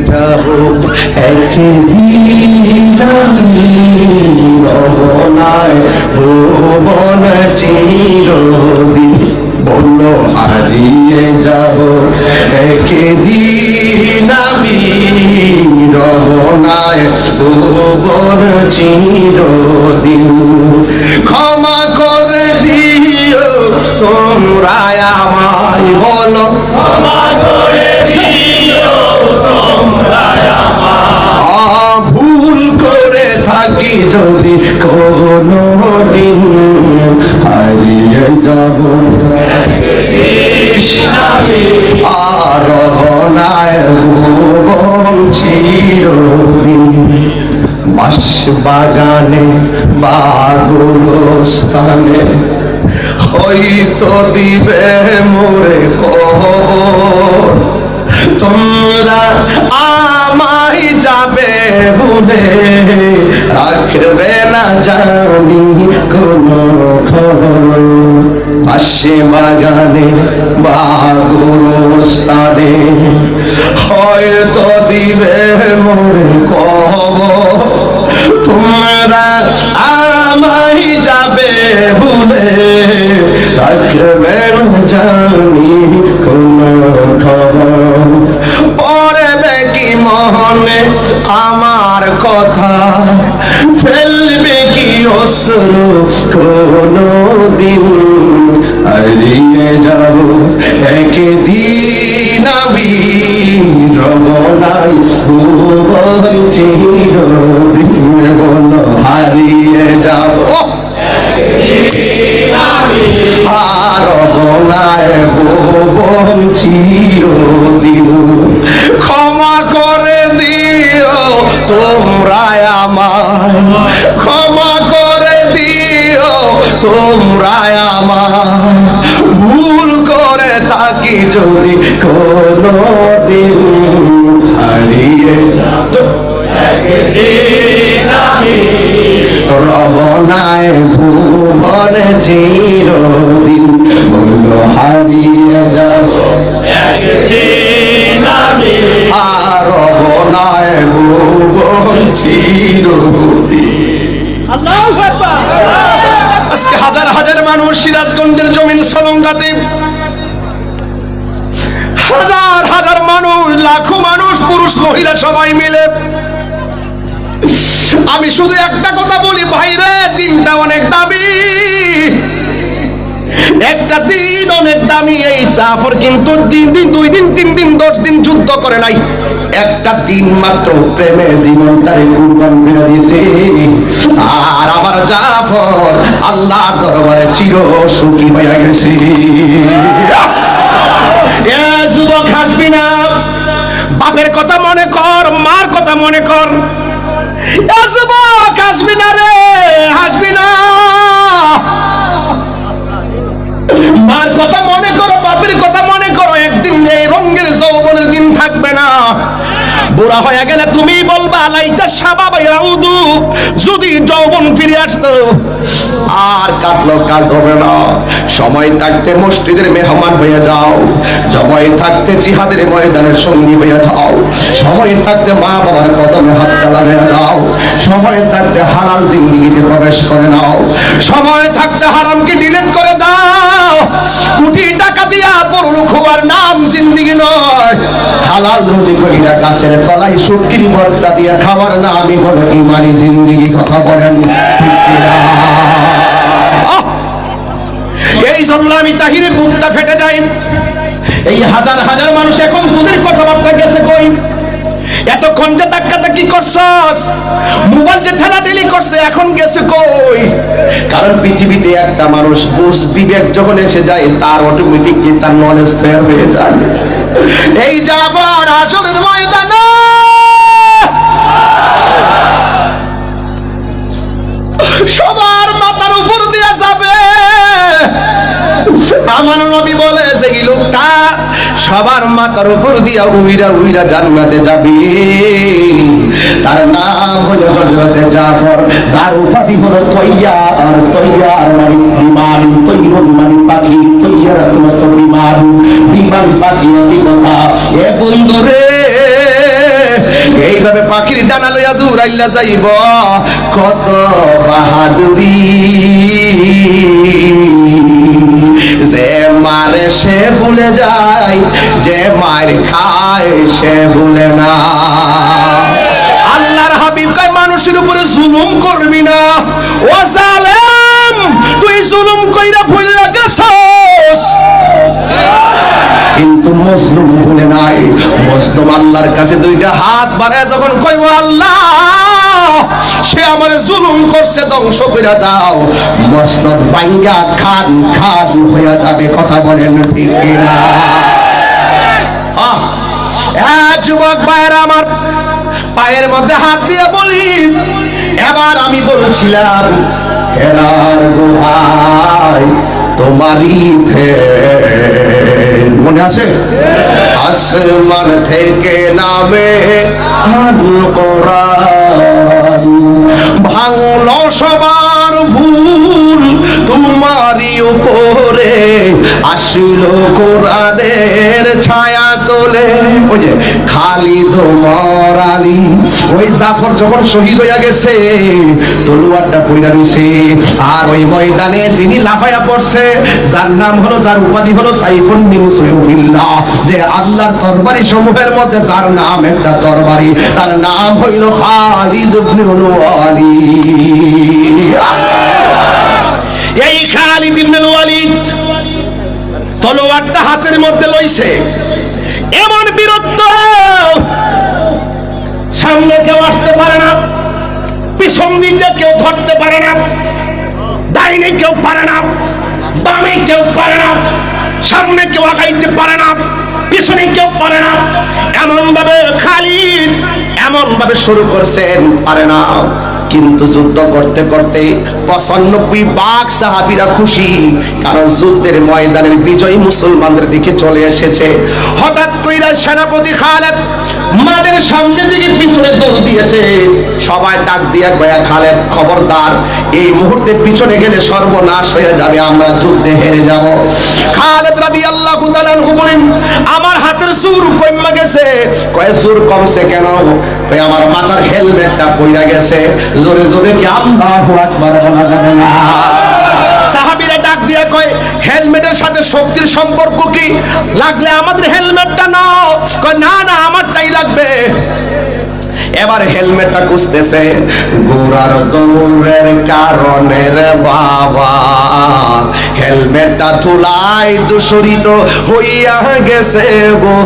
যাব একদিন রবনায় ভুবন চিরদিন বলল হারিয়ে যাব একদিন আমি রবনায় ভুবন চিরদিন আর বাস বাগানে বাগুলো স্থানে হয়তো দিবে মোরে তোমরা আমায় যাবে ভুলে রাখবে না জানি কোন খবর পাশে বাগানে বা গুরুস্থানে হয়তো দিবে মোরে কবর। তোমরা আমায় যাবে ভুলে রাখবে না জানি কোন খবর পড়বে কি মনে আমার কথা? অশ্রু কোনো দিন হারিয়ে যাব। একদিন আমি রবনাই ভুবন চিরদিন বলো হারিয়ে যাব। আর বলায় ভুবন চিরদিন। ক্ষমা করে দিও তোমরা আমায়। ক্ষমা দিও তোমরা আমার। ভুল করে থাকি যদি কোনো দিন হারিয়ে রবনায় ভুবনে চিরদিন। পুরুষ মহিলা সবাই মিলে। আমি শুধু একটা কথা বলি ভাইরে দিনটা অনেক দামি। একটা দিন অনেক দামি, এই সাফর কিন্তু তিন দিন, দুই দিন, তিন দিন, দশ দিন যুদ্ধ করে নাই। একটা দিন মাত্র প্রেমে জীবন তারে কুরবান করে দিয়েছে। আর আমার জাফর আল্লাহর দরবারে চির সুখী হয়ে গেছে। এ যুবক হাসবি না। বাপের কথা মনে কর, মার কথা মনে কর। হাসবি না রে, হাসবি না। মার কথা বুড়া হয়ে গেলে তুমি বলবা লাইটা সাবা বাইরাউদু যদি যৌবন ফিরে আসতো, আর কাটলো কাজ হবে না। সময় থাকতে মসজিদের মেহমান হয়ে যাও, সময় থাকতে জিহাদের ময়দানের সঙ্গী হয়ে যাও, সময় থাকতে মা বাবার কদমে হাত লাগিয়ে দাও সময় থাকতে হারাম জিন্দিগিতে প্রবেশ করে নাও, সময় থাকতে হারামকে ডিলিট করে দাও, কোটি টাকা দিয়া পড়ুন খোয়ার নাম জিন্দিগি নয়। হালাল রুজি করিয়া গাছের তলায় সুটকিরি ভর্তা দিয়ে খাবার না আমি বলে ইমানি জিন্দিগি কথা বলেন! এই জন্য আমি তাহিরের বুকটা ফেটে যাই। এই হাজার হাজার মানুষ এখন তোদের কথাবার্তা গেছে কই? এতক্ষণ যে ধাক্কাটা কি করছস মোবাইল যে ঠেলা ঠেলি করছে এখন গেছে কই? কারণ পৃথিবীতে একটা মানুষ বুঝ বিবেক যখন এসে যায় তার অটোমেটিকলি তার নলেজ ফেয়ার হয়ে যায়। এই জাফর আসরের ময়দানে। সবার মাথার উপর দিয়ে যাবে। আমার নবী বলে এই লোকটা সবার মাথার উপর দিয়া উইরা উইরা জান্নাতে যাবে। তার নাম হলো হজরতে জাফর। যার উপাধি হলো তৈয়ার। তৈয়ার মানে বিমান তৈরুন মানে পাখি। তৈয়ার তো বিমান বিমান পাখি কি কথা? এ বন্ধু রে ডানা লইয়া জুরাইল্লা যাইব, কত বাহাদুরি। যে মারে সে ভুলে যায়, যে মার খায় সে ভুলে না। আল্লাহর হাবিব কয়, মানুষের উপরে জুলুম করবি না। ও জালেম, তুই জুলুম কইরা মজলুম আল্লাহর কাছে দুইটা হাত বাড়ায় যখন কইব, আল্লাহ, সে আমার জুলুম করছে, ধ্বংস করে দাও। মসনদ বাইঙ্গা খান খান হইয়া যাবে, কথা বলেন ঠিক কিনা? যুবক ভাইয়ের আমার পায়ের মধ্যে হাত দিয়ে বলি, এবার আমি বলছিলাম হেরার গোহাই তোমারই মনে আছে? আসমান থেকে নামে ভাঙলো সবার ভুল, তোমারই উপরে আসিল কোরআনের ছায়া তোলে। ওই খালিদ ওমর আলী। ওই জাফর যখন শহীদ হইয়া গেছে, তলোয়ারটা পইরা রইছে। আর ওই ময়দানে যিনি লাফাইয়া পড়ছে, যার নাম হলো, যার উপাধি হলো, সাইফুন মিন যে আল্লাহর তরবারি সমূহের মধ্যে যার নাম একটা তরবারি তার নাম হইল খালিদ ইবনুল ওয়ালিদ এই খালিদ ইবনুল ওয়ালিদ তলোয়ারটা হাতের মধ্যে লইছে। এমন বীরত্ব সামনে কেউ আসতে পারে না, পিছন দিকে কেউ ধরতে পারে না, ডাইনে কেউ পারে না, বামে কেউ পারে না, সামনে কেউ আগাইতে পারে না, পিছনে কেউ পারে না। এমন ভাবে খালিদ এমন ভাবে শুরু করছেন, পারে না। কিন্তু যুদ্ধ করতে করতে পঁচানব্বই বাঘ সাহাবিরা খুশি, কারণ যুদ্ধের ময়দানের বিজয়ী মুসলমানদের দিকে চলে এসেছে। হঠাৎ কইরা সেনাপতি খালেদ মাদের সামনে দিকে পিছনে দৌড় দিয়েছে। সবাই ডাক দিয়া গয়া খালেদ, খবরদার, এই মুহূর্তে পিছনে গেলে সর্বনাশ হয়ে যাবে, আমরা যুদ্ধে হেরে যাব। খালেদ রাদি আল্লাহ বলেন, আমার হাতের সুর কমে গেছে। কয়ে সুর কমছে কেন? আমার মাথার হেলমেটটা পইরা গেছে। জোরে জোরে কি আল্লাহু আকবার ডাক দিয়ে কয়, হেলমেটের সাথে শক্তির সম্পর্ক কি? লাগলে আমাদের হেলমেটটা নাও। কয়, না না, আমারটাই লাগবে। এবার হেলমেটটা খুঁজতেছে। গোড়ার দৌড়ের কারণে রে বাবা। হেলমেটটা তুলাই দূষরিত হইয়া গেছে গো।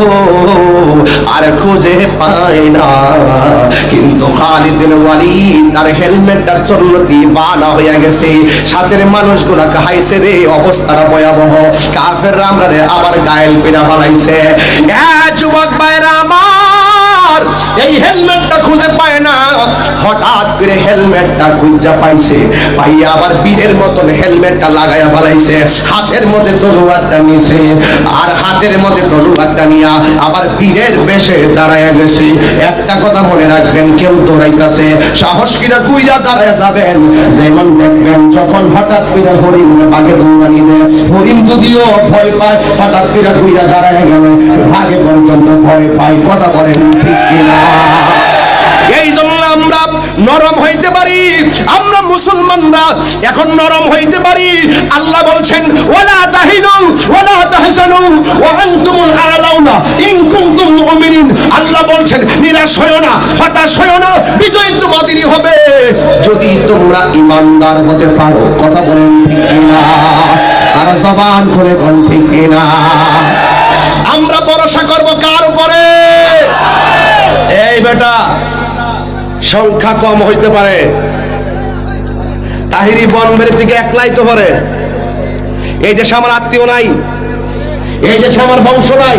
আর খুঁজে পাই না। কিন্তু খালিদিন ওয়ালিদ তার হেলমেটটার জন্য দিবানা হইয়া গেছে। সাথের মানুষগুলা কাহাইছে রে, অবস্থাটা ভয়াবহ। কাফের আমরা রে আবার গায়েল পেরা বানাইছে। যুবক ভাইরা, আমার এই হেলমেটটা খুঁজে পায় না। হঠাৎ করে হেলমেটটা খুঁজা পাইছে। পাইয়া আবার বীরের মতন হেলমেটটা লাগাইয়া ফেলাইছে। হাতের মধ্যে তরুয়ারটা নিছে আর হাতের মধ্যে তরুয়ারটা নিয়া আবার বীরের বেশে দাঁড়াইয়া গেছে। একটা কথা মনে রাখবেন, কেউ দৌড়াইতেছে। সাহস কিনা কুইরা দাঁড়ায় যাবেন। যেমন দেখবেন, যখন হঠাৎ করে হরিণ আগে দৌড়ানি দেয়। হরিণ যদিও ভয় পায়, হঠাৎ করে কুইরা দাঁড়ায় গেল আগে পর্যন্ত ভয় পায়। কথা বলেন ঠিক কিনা? নরম হইতে পারি। আমরা মুসলমানরা এখন নরম হইতে পারি। আল্লাহ বলছেন, ওয়ালা তাহিনু, ওয়ালা তাহজানু, ওয়া আনতুমুল আলাউনা, ইন কুনতুম মুমিনিন। আল্লাহ বলছেন, নিরাশ হয়ো না, হতাশ হয়ো না, বিজয় তোমাদেরই হবে। যদি তোমরা ইমানদার হতে পারো, কথা বলেন ঠিক কিনা? আর জবান খুলে বল ঠিক কিনা? সংখ্যা কম হইতে পারে। তাহিরি বনবের দিকে একলাই তো পারে এই দেশে আমার আত্মীয় নাই। এই দেশে আমার বংশ নাই।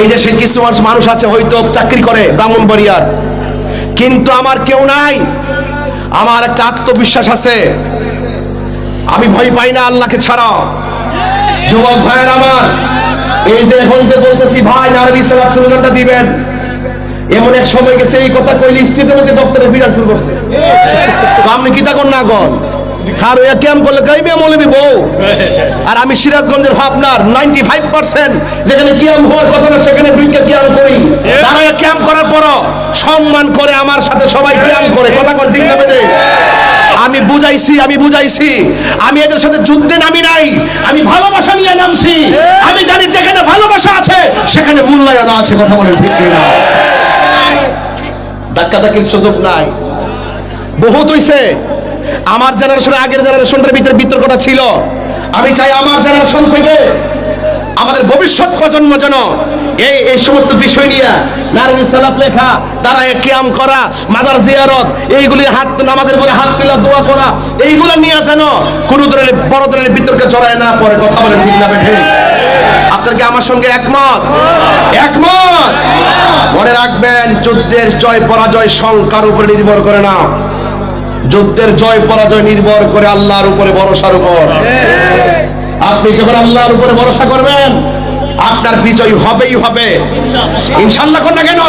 এই দেশে কিছু মানুষ আছে, হয়তো চাকরি করে ব্রাহ্মণবাড়িয়ার কিন্তু আমার কেউ নাই। আমার একটা আত্মবিশ্বাস আছে। আমি ভয় পাই না আল্লাহকে ছাড়া। যুবক ভাইয়ের আমার, এই যে এখন যে বলতেছি, ভাই, নারী সালাদ স্লোগানটা দিবেন। এমন এক সময় গেছে, এই কথা কইলে স্ট্রিটের মধ্যে দপ্তরে ফিরান শুরু করছে। আপনি কি তা না কন? আর ওয়া ক্যাম করলে কাইমে মৌলবি বউ। আর আমি সিরাজগঞ্জের ভাবনার নাইনটি ফাইভ পার্সেন্ট যেখানে কিয়াম হওয়ার কথা না, সেখানে দুইটা কিয়াম করি। তারা ক্যাম্প করার পর সম্মান করে আমার সাথে সবাই কিয়াম করে। কথা কোন ঠিক না আমি বুঝাইছি আমি বুঝাইছি। আমি এদের সাথে যুদ্ধে নামি নাই। আমি ভালোবাসা নিয়ে নামছি। আমি জানি যেখানে ভালোবাসা আছে, সেখানে মূল্যায়ন আছে, কথা বলেন ঠিক না ধাক্কা ধাক্কির সুযোগ নাই। বহুত হইছে। আমার জেনারেশন আগের জেনারেশনের ভিতরে বিতর্কটা ছিল। আমি চাই আমার জেনারেশন থেকে আমাদের ভবিষ্যৎ প্রজন্ম যেন এই এই সমস্ত বিষয় নিয়ে নারী সালাত লেখা তারা কিয়াম করা মাদার জিয়ারত, এইগুলি হাত নামাজের পরে হাত তুলা দোয়া করা, এইগুলো নিয়ে যেন কোনো ধরনের বড় ধরনের বিতর্কে চড়ায় না পরে কথা বলে ঠিক না আপনার কি আমার সঙ্গে একমত। একমত। মনে রাখবেন, যুদ্ধের জয়, পরাজয় সংখ্যার উপরে নির্ভর করে না। যুদ্ধের জয়, পরাজয় নির্ভর করে আল্লাহর উপরে, ভরসার উপর। আপনি যখন আল্লাহর উপরে ভরসা করবেন, আপনার বিজয় হবেই হবে। ইনশাল্লাহ না কেন?